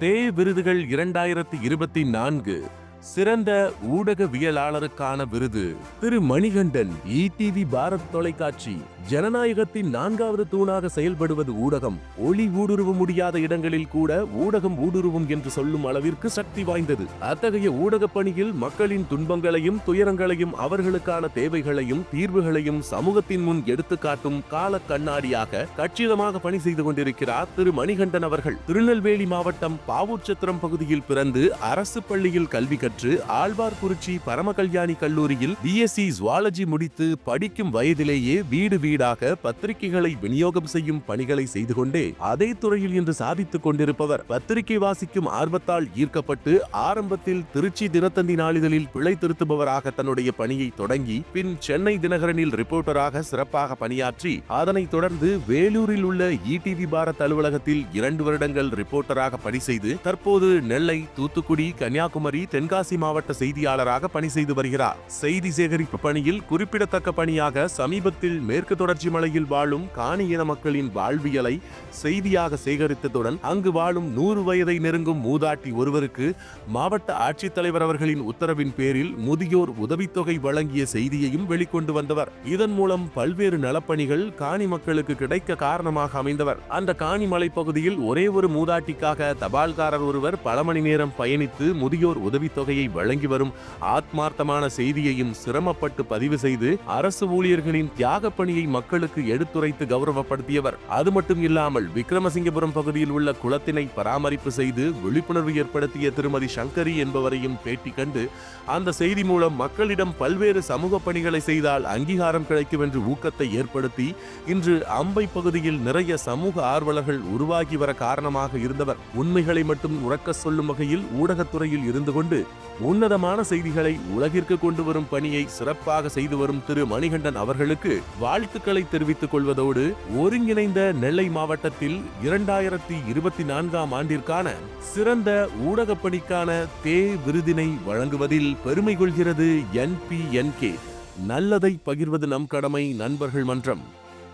தே விருதுகள் இரண்டாயிரத்தி இருபத்தி நான்கு. சிறந்த ஊடகவியலாளருக்கான விருது. திரு மணிகண்டன் இடிவி பாரத் தொலைக்காட்சி. ஜனநாயகத்தின் நான்காவது தூணாக செயல்படுவது ஊடகம். ஒளி ஊடுருவ முடியாத இடங்களில் கூட ஊடகம் ஊடுருவும் என்று சொல்லும் அளவிற்கு சக்தி வாய்ந்தது. அத்தகைய ஊடக பணியில் மக்களின் துன்பங்களையும் துயரங்களையும் அவர்களுக்கான தேவைகளையும் தீர்வுகளையும் சமூகத்தின் முன் எடுத்துக்காட்டும் கால கண்ணாடியாக கச்சிதமாக பணி செய்து கொண்டிருக்கிறார் திரு மணிகண்டன் அவர்கள். திருநெல்வேலி மாவட்டம் பாவூர்ச்சத்திரம் பகுதியில் பிறந்து அரசு பள்ளியில் கல்வி கற்று ஆழ்வார்குறிச்சி பரமகல்யாணி கல்லூரியில் பிஎஸ்சி ஜுவாலஜி முடித்து படிக்கும் வயதிலேயே வீடு வீடு வீடாக பத்திரிகைகளை விநியோகம் செய்யும் பணிகளை செய்து கொண்டே அதே துறையில் இன்று சாதித்துக் கொண்டிருப்பவர். பத்திரிகை வாசிக்கும் ஆர்வத்தால் ஈர்க்கப்பட்டு ஆரம்பத்தில் திருச்சி தினத்தந்தி நாளிதழில் பிழை திருத்துபவராக தன்னுடைய பணியை தொடங்கி பின் சென்னை தினகரனில் ரிப்போர்ட்டராக சிறப்பாக பணியாற்றி அதனைத் தொடர்ந்து வேலூரில் உள்ள இடிவி பாரத் அலுவலகத்தில் இரண்டு வருடங்கள் ரிப்போர்ட்டராக பணி செய்து தற்போது நெல்லை தூத்துக்குடி கன்னியாகுமரி தென்காசி மாவட்ட செய்தியாளராக பணி செய்து வருகிறார். செய்தி சேகரிப்பு பணியில் குறிப்பிடத்தக்க பணியாக சமீபத்தில் மேற்கு தொடர்ச்சி மலையில் வாழும் காணி இன மக்களின் வாழ்வியலை செய்தியாக சேகரித்ததுடன் அங்கு வாழும் நூறு வயதை நெருங்கும் மூதாட்டி ஒருவருக்கு மாவட்ட ஆட்சித்தலைவர் அவர்களின் உத்தரவின் பேரில் முதியோர் உதவித்தொகை வழங்கிய செய்தியையும் வெளிக்கொண்டு வந்தவர். இதன் மூலம் பல்வேறு நலப்பணிகள் காணி மக்களுக்கு கிடைக்க காரணமாக அமைந்தவர். அந்த காணி மலைப்பகுதியில் ஒரே ஒரு மூதாட்டிக்காக தபால்காரர் ஒருவர் பல மணி நேரம் பயணித்து முதியோர் உதவித்தொகையை வழங்கி வரும் ஆத்மார்த்தமான செய்தியையும் சிரமப்பட்டு பதிவு செய்து அரசு ஊழியர்களின் தியாக பணியை மக்களுக்கு எடுத்துரைத்து கௌரவப்படுத்தியவர். அது மட்டும் இல்லாமல் விக்ரமசிங்கபுரம் பகுதியில் உள்ள குளத்தினை பராமரிப்பு செய்து விழிப்புணர்வு ஏற்படுத்திய திருமதி சங்கரி என்பவரையும் பேட்டி கண்டு அந்த செய்தி மூலம் மக்களிடம் பல்வேறு சமூக பணிகளை செய்தால் அங்கீகாரம் கிடைக்கும் என்று ஊக்கத்தை ஏற்படுத்தி இன்று அம்பை பகுதியில் நிறைய சமூக ஆர்வலர்கள் உருவாகி வர காரணமாக இருந்தவர். உண்மைகளை மட்டும் உறக்க சொல்லும் வகையில் ஊடகத்துறையில் இருந்து கொண்டு உன்னதமான செய்திகளை உலகிற்கு கொண்டு வரும் பணியை சிறப்பாக செய்து வரும் திரு மணிகண்டன் அவர்களுக்கு வாழ்த்துக்களை தெரிவித்துக் கொள்வதோடு ஒருங்கிணைந்த நெல்லை மாவட்டத்தில் இரண்டாயிரத்தி இருபத்தி நான்காம் ஆண்டிற்கான சிறந்த ஊடகப்பணிக்கான தே விருதினை வழங்குவதில் பெருமை கொள்கிறது என்பிஎன்கே நல்லதை பகிர்வது நம் கடமை நண்பர்கள் மன்றம்.